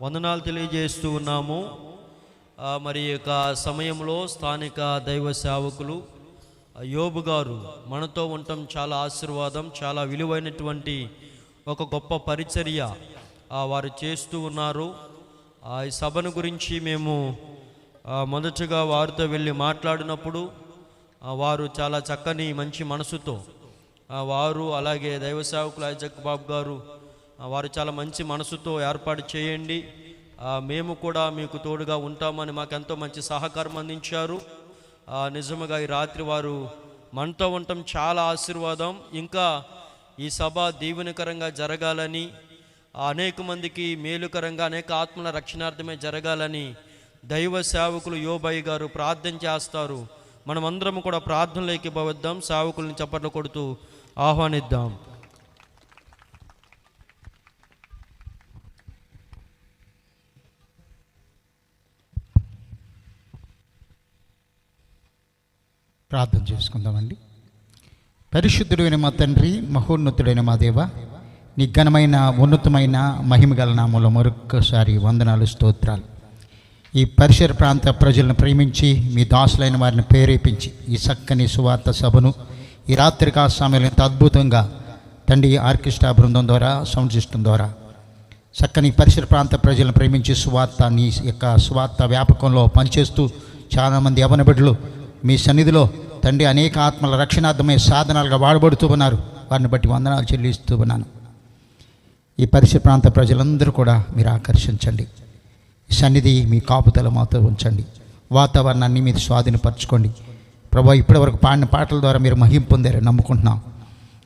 వందనాలు తెలియజేస్తూ ఉన్నాము. మరి యొక్క సమయంలో స్థానిక దైవ సేవకులు యోబు గారు మనతో ఉండటం చాలా ఆశీర్వాదం చాలా విలువైనటువంటి ఒక గొప్ప పరిచర్య వారు చేస్తూ ఉన్నారు. ఆ, ఈ సభను గురించి మేము మొదటగా వారితో వెళ్ళి మాట్లాడినప్పుడు వారు చాలా చక్కని మంచి మనసుతో వారు అలాగే దైవ సేవకులు ఐజక్ బాబు గారు వారు చాలా మంచి మనసుతో ఏర్పాటు చేయండి. మేము కూడా మీకు తోడుగా ఉంటామని మాకు ఎంతో మంచి సహకారం అందించారు. నిజముగా ఈ రాత్రి వారు మనతో ఉండటం చాలా ఆశీర్వాదం. ఇంకా ఈ సభ దీవెనకరంగా జరగాలని అనేక మందికి మేలుకరంగా అనేక ఆత్మల రక్షణార్థమే జరగాలని దైవ సేవకులు యోబాయి గారు ప్రార్థన చేస్తారు. మనమందరం కూడా ప్రార్థనలోకి భవిద్దాం సేవకుల్ని చప్పట్లు కొడుతూ ఆహ్వానిద్దాం. ప్రార్థన చేసుకుందామండి. పరిశుద్ధుడైన మా తండ్రి మహోన్నతుడైన మా దేవ నీ ఘనమైన ఉన్నతమైన మహిమగల నామంలో మరొక్కసారి వందనాలు స్తోత్రాలు. ఈ పరిసర ప్రాంత ప్రజలను ప్రేమించి మీ దాసులైన వారిని ప్రేరేపించి ఈ చక్కని సువార్త సభను ఈ రాత్రికా సమయంలో ఎంత అద్భుతంగా తండ్రి ఆర్కెస్ట్రా బృందం ద్వారా సౌండ్ సిస్టమ్ ద్వారా చక్కని పరిసర ప్రాంత ప్రజలను ప్రేమించి సువార్త నీ యొక్క సువార్త వ్యాపకంలో పనిచేస్తూ చాలామంది యవన బిడ్డలు మీ సన్నిధిలో తండ్రి అనేక ఆత్మల రక్షణార్థమై సాధనాలుగా వాడబడుతూ ఉన్నారు. వారిని బట్టి వందనాలు చెల్లిస్తూ ఉన్నాను. ఈ పరిసర ప్రాంత ప్రజలందరూ కూడా మీరు ఆకర్షించండి. ఈ సన్నిధి మీ కాపుతల మాతో ఉంచండి. వాతావరణాన్ని మీరు స్వాధీనపరచుకోండి. ప్రభా ఇప్పటివరకు పాడిన పాటల ద్వారా మీరు మహింపు పొందారని నమ్ముకుంటున్నాం.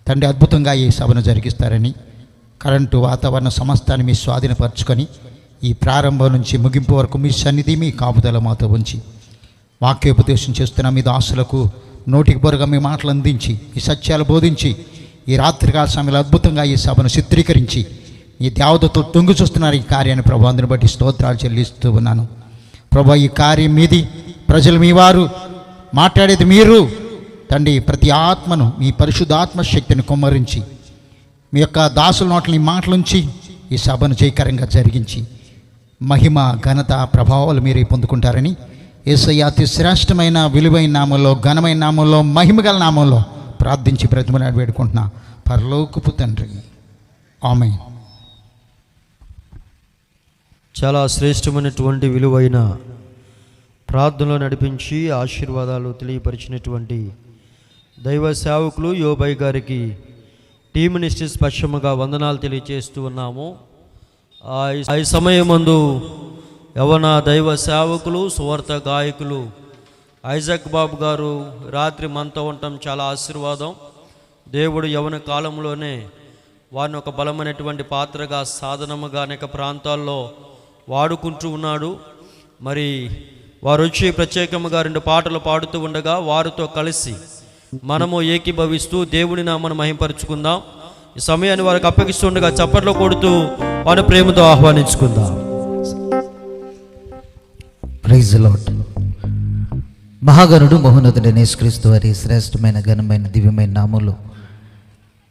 తండ్రి అద్భుతంగా ఈ సభను జరిగిస్తారని కరెంటు వాతావరణ సమస్తాన్ని మీ స్వాధీనపరచుకొని ఈ ప్రారంభం నుంచి ముగింపు వరకు మీ సన్నిధి మీ కాపుదల మాతో ఉంచి వాక్యోపదేశం చేస్తున్న మీ దాసులకు నోటికి పొరగా మీ మాటలు అందించి ఈ సత్యాలు బోధించి ఈ రాత్రికాల సమయంలో అద్భుతంగా ఈ సభను చిత్రీకరించి ఈ దేవతతో తొంగి చూస్తున్నారు ఈ కార్యాన్ని ప్రభు. అందుని బట్టి స్తోత్రాలు చెల్లిస్తూ ఉన్నాను. ప్రభు ఈ కార్యం మీది ప్రజలు మీ వారు మాట్లాడేది మీరు. తండ్రి ప్రతి ఆత్మను మీ పరిశుద్ధాత్మ శక్తిని కుమ్మరించి మీ యొక్క దాసుల నోట్లని మాటలుంచి ఈ సభను జయకరంగా జరిగించి మహిమ ఘనత ప్రభావాలు మీరే పొందుకుంటారని ఏసయ్య అతి శ్రేష్టమైన విలువైన నామంలో ఘనమైన నామంలో మహిమగల నామంలో ప్రార్థించి బ్రతిమలాడి వేడుకుంటున్నా. పరలోకపు తండ్రి. ఆమె చాలా శ్రేష్టమైనటువంటి విలువైన ప్రార్థనలో నడిపించి ఆశీర్వాదాలు తెలియపరిచినటువంటి దైవ సేవకులు యోబై గారికి టీమ్ మినిస్ట్రీస్ పశ్చిమగా వందనాలు తెలియజేస్తూ ఉన్నాము. ఆ ఈ సమయమందు యవన దైవ సేవకులు సువార్త గాయకులు. ఐజక్ బాబు గారు రాత్రి మనతో ఉండటం చాలా ఆశీర్వాదం. దేవుడు యవన కాలంలోనే వారిని ఒక బలమైనటువంటి పాత్రగా సాధనముగా అనేక ప్రాంతాల్లో వాడుకుంటూ ఉన్నాడు. మరి వారు వచ్చి ప్రత్యేకముగా రెండు పాటలు పాడుతూ ఉండగా వారితో కలిసి మనము ఏకీభవిస్తూ దేవుని నామను మహింపరుచుకుందాం. ఈ సమయాన్ని వారికి అప్పగిస్తుండగా చప్పట్లు కొడుతూ వారి ప్రేమతో ఆహ్వానించుకుందాం. ప్రైజ్ లాట్ మహాగణుడు మహోన్నతుడు యేసుక్రీస్తు వారి శ్రేష్టమైన ఘనమైన దివ్యమైన నామములు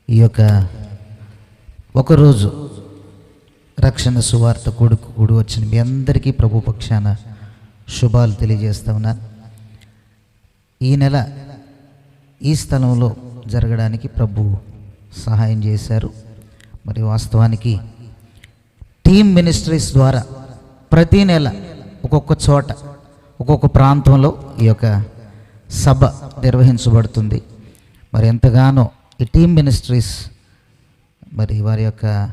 ఈ యొక్క ఒకరోజు రక్షణ సువార్త కొడుకు కూడి వచ్చిన మీ అందరికీ ప్రభు పక్షాన శుభాలు తెలియజేస్తా ఉన్నాను ఈ నెల ఈ స్థలంలో జరగడానికి ప్రభు సహాయం చేశారు. మరి వాస్తవానికి టీమ్ మినిస్ట్రీస్ ద్వారా ప్రతి నెల ఒక్కొక్క చోట ఒక్కొక్క ప్రాంతంలో ఈ యొక్క సభ నిర్వహించబడుతుంది. మరి ఎంతగానో ఈ టీమ్ మినిస్ట్రీస్ మరి వారి యొక్క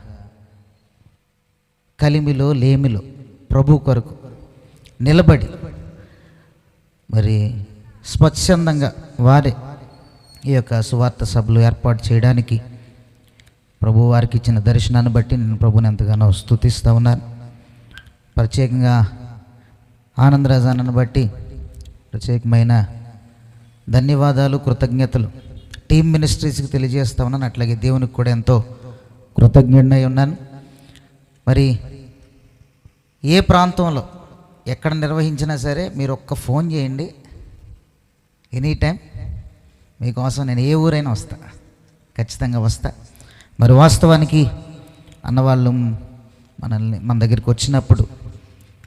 కలిమిలో లేమిలో ప్రభు కొరకు నిలబడి మరి స్వచ్ఛందంగా వారే ఈ యొక్క సువార్త సభలు ఏర్పాటు చేయడానికి ప్రభు వారికి ఇచ్చిన దర్శనాన్ని బట్టి నేను ప్రభుని ఎంతగానో స్థుతిస్తూ ఉన్నాను. ప్రత్యేకంగా ఆనందరాజానని బట్టి ప్రత్యేకమైన ధన్యవాదాలు కృతజ్ఞతలు. టీమ్ మినిస్ట్రీస్కి తెలియజేస్తా ఉన్నాను అట్లాగే దేవునికి కూడా ఎంతో కృతజ్ఞుడినై ఉన్నాను. మరి ఏ ప్రాంతంలో ఎక్కడ నిర్వహించినా సరే మీరు ఒక్క ఫోన్ చేయండి. ఎనీ టైం మీకోసం నేను ఏ ఊరైనా వస్తా ఖచ్చితంగా వస్తా. మరి వాస్తవానికి అన్నవాళ్ళు మనల్ని మన దగ్గరికి వచ్చినప్పుడు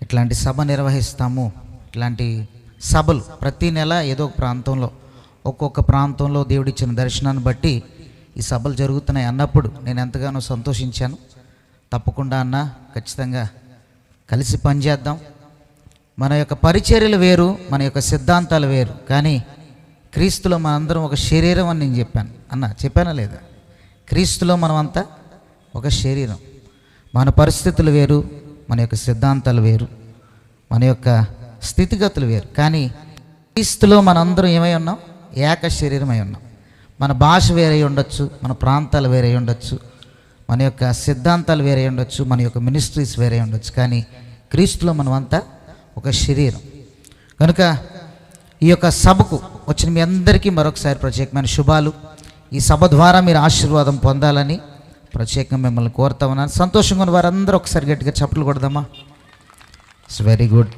ఇట్లాంటి సభ నిర్వహిస్తాము. ఇట్లాంటి సభలు ప్రతి నెల ఏదో ఒక ప్రాంతంలో ఒక్కొక్క ప్రాంతంలో దేవుడిచ్చిన దర్శనాన్ని బట్టి ఈ సభలు జరుగుతున్నాయి అన్నప్పుడు నేను ఎంతగానో సంతోషించాను. తప్పకుండా అన్న ఖచ్చితంగా కలిసి పనిచేద్దాం. మన యొక్క పరిచర్యలు వేరు మన యొక్క సిద్ధాంతాలు వేరు కానీ క్రీస్తులో మనందరం ఒక శరీరం అని నేను చెప్పాను. అన్న చెప్పానా లేదా? క్రీస్తులో మనమంతా ఒక శరీరం. మన పరిస్థితులు వేరు మన యొక్క సిద్ధాంతాలు వేరు మన యొక్క స్థితిగతులు వేరు. కానీ క్రీస్తులో మనందరం ఏమై ఉన్నాం? ఏక శరీరమై ఉన్నాం. మన భాష వేరే ఉండొచ్చు మన ప్రాంతాలు వేరే ఉండొచ్చు మన యొక్క సిద్ధాంతాలు వేరే ఉండొచ్చు మన యొక్క మినిస్ట్రీస్ వేరే ఉండొచ్చు. కానీ క్రీస్తులో మనమంతా ఒక శరీరం. కనుక ఈ యొక్క సభకు వచ్చిన మీ అందరికీ మరొకసారి ప్రత్యేకమైన శుభాలు. ఈ సభ ద్వారా మీరు ఆశీర్వాదం పొందాలని ప్రత్యేకంగా మిమ్మల్ని కోరుతా ఉన్నాను. సంతోషంగా ఉన్న వారందరూ ఒకసారి గట్టిగా చప్పట్లు కొడదామా? ఇట్స్ వెరీ గుడ్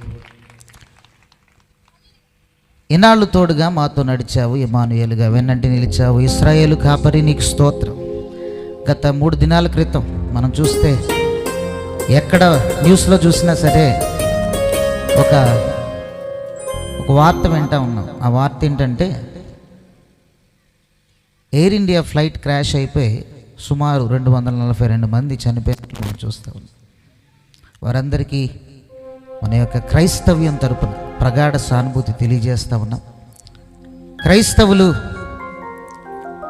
ఇన్నాళ్ళు తోడుగా మాతో నడిచావు ఇమానుయేలుగా వెన్నంటి నిలిచావు. ఇస్రాయేలు కాపరి నీకు స్తోత్రం. గత మూడు దినాల క్రితం మనం చూస్తే ఎక్కడ న్యూస్లో చూసినా సరే ఒక ఒక వార్త వింటా ఉన్నాం. ఆ వార్త ఏంటంటే ఎయిర్ ఇండియా ఫ్లైట్ క్రాష్ అయిపోయి సుమారు రెండు వందల నలభై రెండు మంది చనిపోయినట్లు మనం చూస్తూ. ఉన్నాం వారందరికీ మన యొక్క క్రైస్తవ్యం తరపున ప్రగాఢ సానుభూతి తెలియజేస్తా ఉన్నాం. క్రైస్తవులు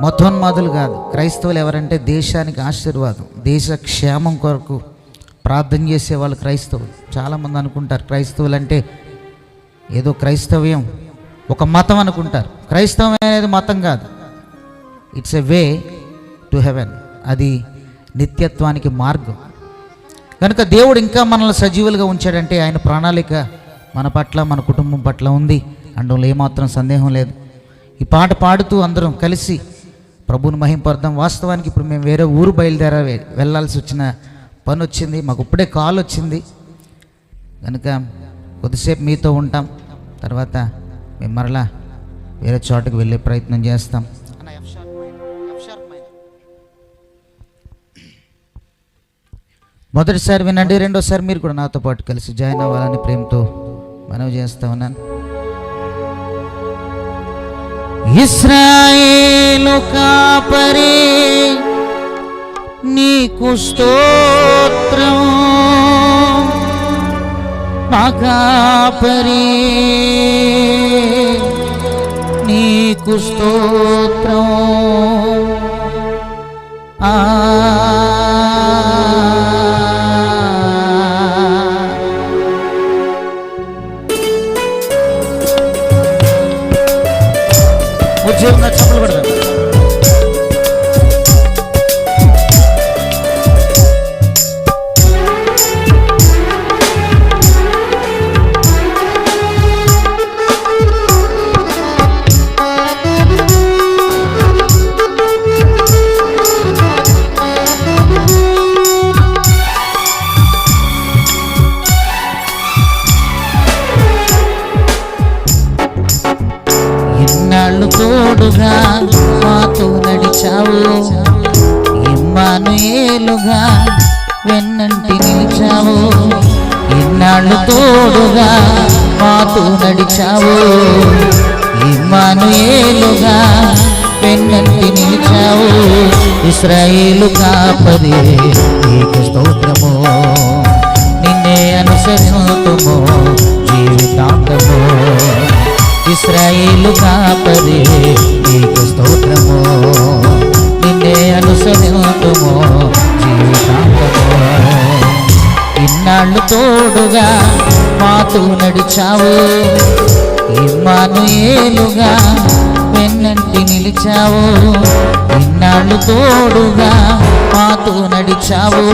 మతోన్మాదులు కాదు. క్రైస్తవులు ఎవరంటే దేశానికి ఆశీర్వాదం దేశ క్షేమం కొరకు ప్రార్థన చేసే వాళ్ళు క్రైస్తవులు. చాలామంది అనుకుంటారు క్రైస్తవులు అంటే ఏదో క్రైస్తవ్యం ఒక మతం అనుకుంటారు. క్రైస్తవం అనేది మతం కాదు. It's a way to heaven అది నిత్యత్వానికి మార్గం. కనుక దేవుడు ఇంకా మనల్ని సజీవులుగా ఉంచాడంటే ఆయన ప్రణాళిక మన పట్ల మన కుటుంబం పట్ల ఉంది. అండంలో ఏమాత్రం సందేహం లేదు. ఈ పాట పాడుతూ అందరం కలిసి ప్రభుని మహింపర్థం వాస్తవానికి ఇప్పుడు మేము వేరే ఊరు బయలుదేర వెళ్ళాల్సి వచ్చిన పని వచ్చింది మాకు ఇప్పుడే కాల్ వచ్చింది. కనుక కొద్దిసేపు మీతో ఉంటాం. తర్వాత మేము మరలా వేరే చోటకి వెళ్ళే ప్రయత్నం చేస్తాం. మొదటిసారి వినండి రెండోసారి మీరు కూడా నాతో పాటు కలిసి జాయిన్ అవ్వాలని ప్రేమతో మనవి చేస్తా ఉన్నాను. ఇస్రాయేలు కాపరి నీకు స్తోత్రం. నా కాపరి నీకు స్తోత్రం. ఆ ఉద్యోగంగా చప్పలు వెన్నంటి నిలిచావు. ఇన్నాళ్ళు తోడుగా మాతో నడిచావు. ఇమ్మాను ఏలుగా పెన్నంటి నిలిచావు. ఇస్రాయేలు కాపది నీకు స్తోత్రము నిన్నే అనుసరింతుము జీవితాంతము ఇస్రాయేలు కాపది నీకు స్తోత్రము నిన్నే అనుసరింతుము జీవి తోడుగా మాతో నడిచావు. ఇమ్మానుయేలుగా వెన్నంటి నిలిచావు. ఇన్నాళ్ళు తోడుగా మాతో నడిచావు.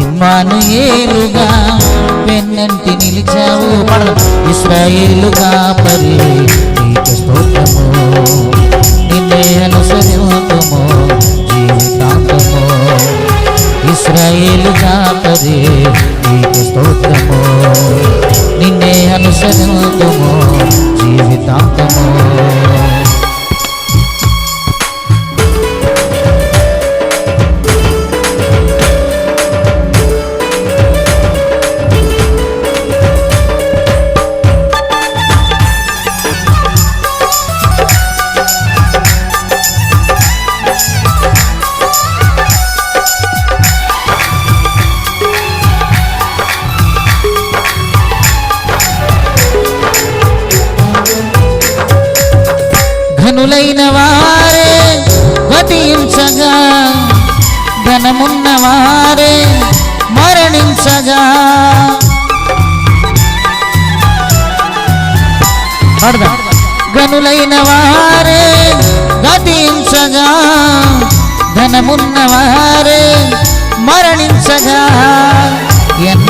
ఇమ్మానుయేలుగా వెన్నంటి నిలిచావు. పడదాం. ఇస్రాయేలు కాపరి నీకు స్తోత్రము. నిన్నే అనుసరింతుము జీవితాంతము ఇస్రాయేలు కాపరి నీకు స్తోత్రము. నిన్నే అనుసరింతుము జీవితాంతము. முன்னவாறு மரணின் சகா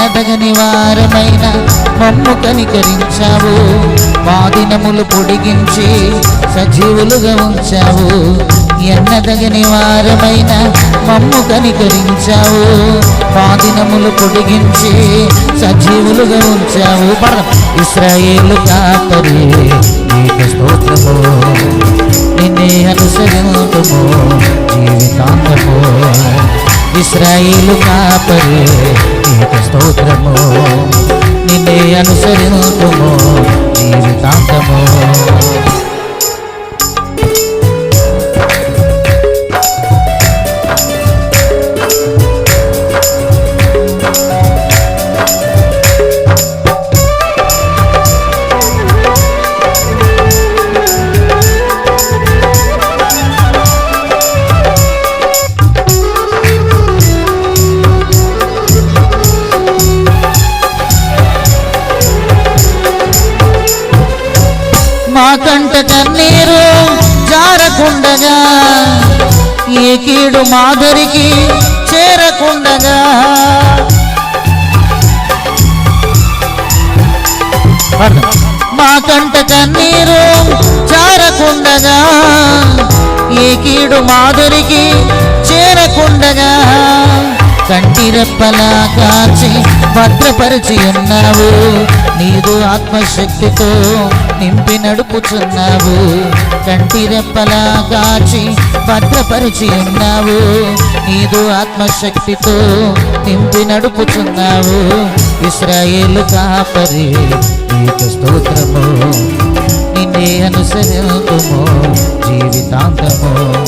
ఎన్నదగని వారమైన మమ్ము కనికరించావు. మా దినములు పొడిగించి సజీవులుగా ఉంచావు. ఎన్నదగని వారమైన మమ్ము కనికరించావు. మా దినములు పొడిగించి సజీవులుగా ఉంచావు. పడ ఇస్రాయేలు కాపరి నీకు స్తోత్రము. నిన్నే అనుసరింతుము జీవితాంతము. ఇస్రాయేలు కాపరి నీకు స్తోత్రము నిన్నే అనుసరించుము జీవితాంతము మాధురికి చేరకుండగా మా కంట కన్నీరు చారకుండగా ఏ కీడు మాధురికి చేరకుండగా. కంటిరెప్పలా కాచి భద్రపరిచి ఉన్నావు. నీదు ఆత్మశక్తితో నింపి నడుపుచున్నావు. కంటిరెప్పలా కాచి భద్రపరిచి ఉన్నావు. నీదు ఆత్మశక్తితో నింపి నడుపుచున్నావు. ఇస్రాయేలు కాపరి నీకు స్తోత్రము. నిన్నే అనుసరింతుము జీవితాంతము.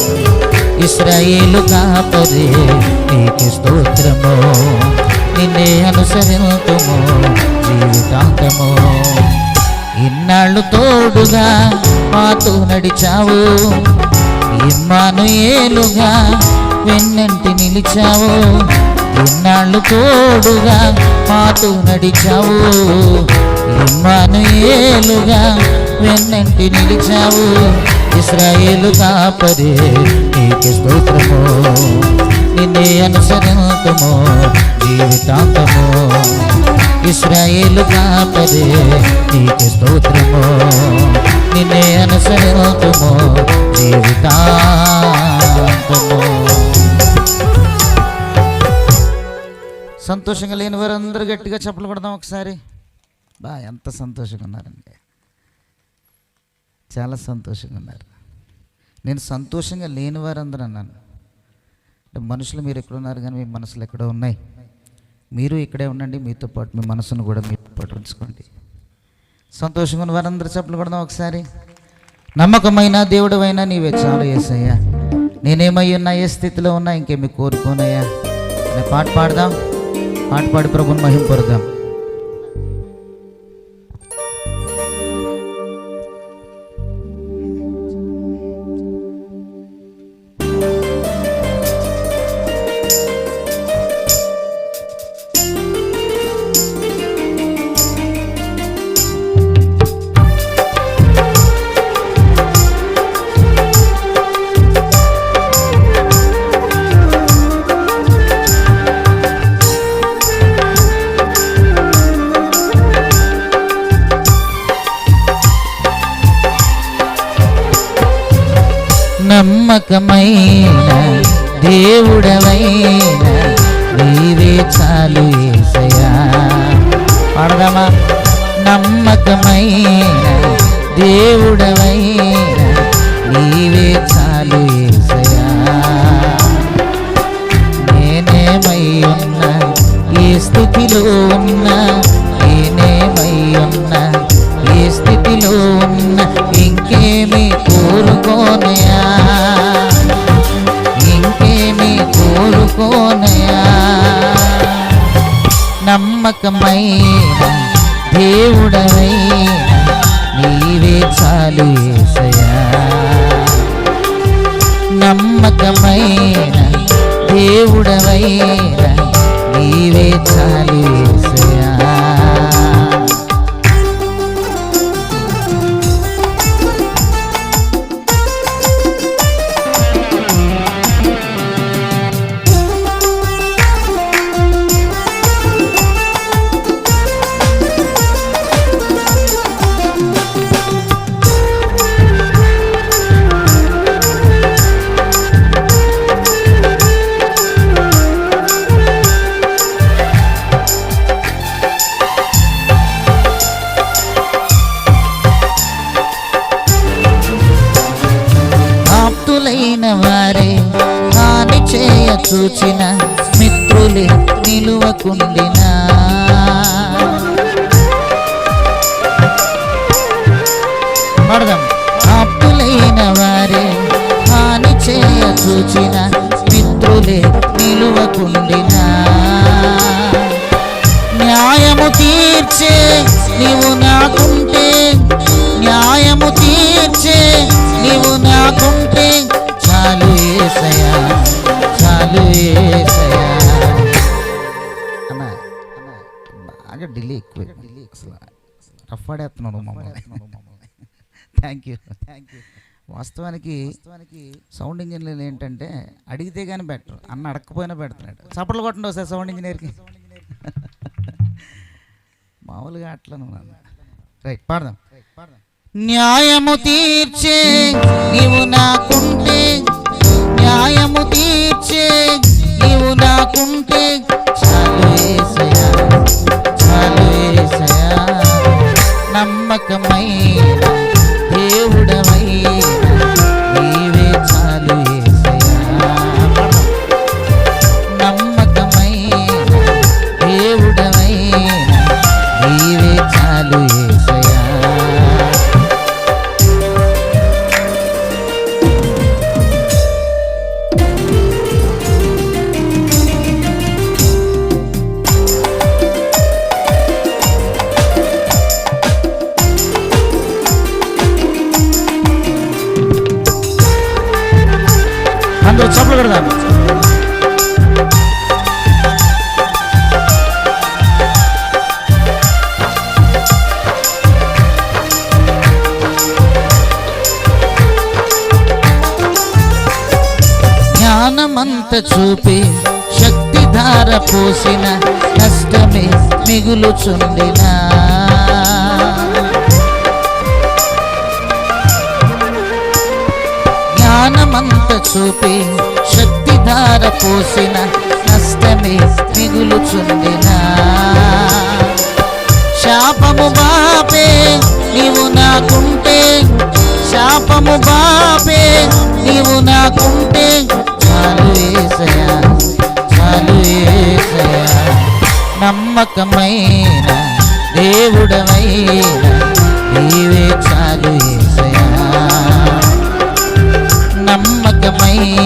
ఇస్రాయేలు కాపరి నీకు స్తోత్రము. నిన్నే అనుసరింతుము జీవితాంతము. ఇన్నాళ్ళు తోడుగా మాతో నడిచావు. ఇమ్మాను ఏలుగా వెన్నంటి నిలిచావు. ఇన్నాళ్ళు తోడుగా మాతో నడిచావు. ఇమ్మాను ఏలుగా వెన్నంటి నిలిచావు. ఇస్రాయేలు కాపరి నీకు స్తోత్రము. నిన్నే అనుసరింతము జీవితాంతము. ఇస్రాయేలు కాపరి నీకు స్తోత్రము. నిన్నే అనుసరింతము జీవితాంతము. సంతోషంగా లేని వారందరూ గట్టిగా చెప్పలు కొడదాం ఒకసారి. బా ఎంత సంతోషంగా ఉన్నారండి. చాలా సంతోషంగా ఉన్నారు. నేను సంతోషంగా లేని వారందరూ అన్నాను. అంటే మనుషులు మీరు ఎక్కడ ఉన్నారు కానీ మీ మనసులు ఎక్కడో ఉన్నాయి. మీరు ఇక్కడే ఉండండి మీతో పాటు మీ మనసును కూడా మీతో పాటు ఉంచుకోండి. సంతోషంగా ఉన్న వారందరూ చెప్పలు కొడదాం ఒకసారి. నమ్మకమైన దేవుడు అయినా నీవే చాలు ఏసయ్యా నేనేమై ఉన్నా ఏ స్థితిలో ఉన్నా ఇంకేమి కోరుకోనయ్యా. అనే పాట పాడదాం. పాట పాడి ప్రభుని మహింపరుదాం పాడదామా నమ్మకమైన దేవుడవై దేవుడవైన నీవే చాలా. ఆప్తులైన వారే. హాని చేయ చూచిన మిత్రులే నిలువకుండినా. పాడదాం. ఆప్తులైన వారే హాని చేయ చూచిన మిత్రులే నిలువకుండినా. న్యాయము తీర్చే నీవు నాకుంటే న్యాయము తీర్చే నీవు నాకుంటే ఏసయా చాలు ఏసయా అన్న బాగా డిలే ఎక్కువ. అసలు రఫ్ ఆడేస్తున్నాడు మమ్మల్ని. థ్యాంక్ యూ థ్యాంక్ యూ వాస్తవానికి వాస్తవానికి సౌండ్ ఇంజనీర్లు ఏంటంటే అడిగితే కానీ బెటర్. అన్న అడగకపోయినా పెడుతున్నాడు చప్పట్లు కొట్టండి ఒకసారి సౌండ్ ఇంజనీర్కి. మామూలుగా అట్లను రైట్ పాడదాం. న్యాయము తీర్చే నీవు నాకుంటే న్యాయము తీర్చే నీవు నాకుంటే చాలు ఏసయా చాలు ఏసయా నమ్మకమైన దేవుడవైన జ్ఞానమంత చూపి శక్తి ధార పోసిన కష్టమే మిగులుచుండినా. జ్ఞానమంత చూపి శక్తి ధార పోసిన కష్టమే మిగులుచుండినా. శాపము బాపే నీవు నాకుంటే శాపము బాపే నీవు నాకుంటే చాలు ఏసయా చాలు ఏసయా నమ్మకమైన దేవుడమైన నీవే చాలు ఏసయా నమ్మకమైన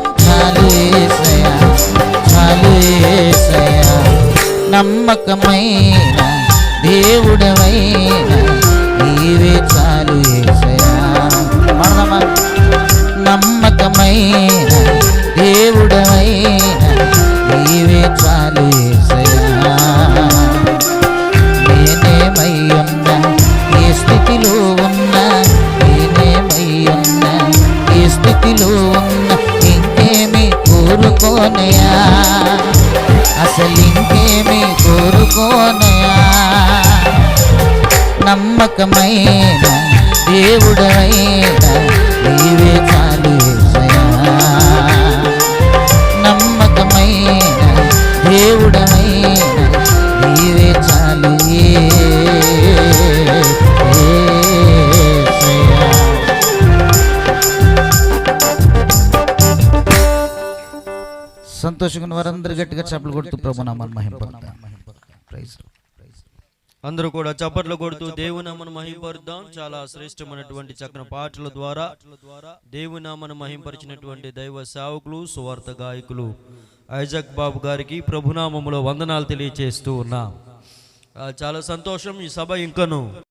నమ్మకమైన దేవుడమైన నీవే చాలు ఏసయా పాడదామా? నమ్మకమైన కోరుకోనయా అసలు ఇంకేమి కోరుకోనయా? నమ్మకమైన దేవుడైన నీవే గట్టిగా చప్పలు కొడుతూ ప్రభు నామాన్ని మహింపడతాం ప్రైజ్ అందరూ కూడా చప్పట్లు కొడుతూ దేవునామను మహింపరుద్దాం. చాలా శ్రేష్టమైనటువంటి చక్కని పాటల ద్వారా దేవునామను మహింపరిచినటువంటి దైవ సేవకులు సువార్త గాయకులు ఐజక్ బాబు గారికి ప్రభునామములో వందనాలు తెలియచేస్తూ ఉన్నాం. చాలా సంతోషం ఈ సభ ఇంకను.